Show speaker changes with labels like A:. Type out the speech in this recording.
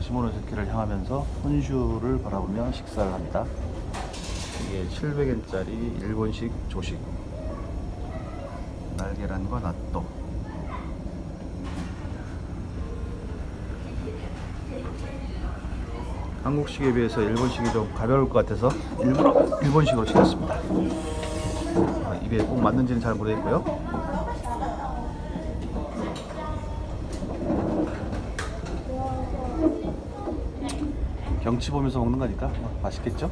A: 시모노세키를 향하면서 혼슈를 바라보며 식사를 합니다. 이게 700엔짜리 일본식 조식. 날계란과 낫또. 한국식에 비해서 일본식이 좀 가벼울 것 같아서 일부러 일본식으로 시켰습니다. 아, 입에 꼭 맞는지는 잘 모르겠고요. 경치 보면서 먹는 거니까 뭐 맛있겠죠?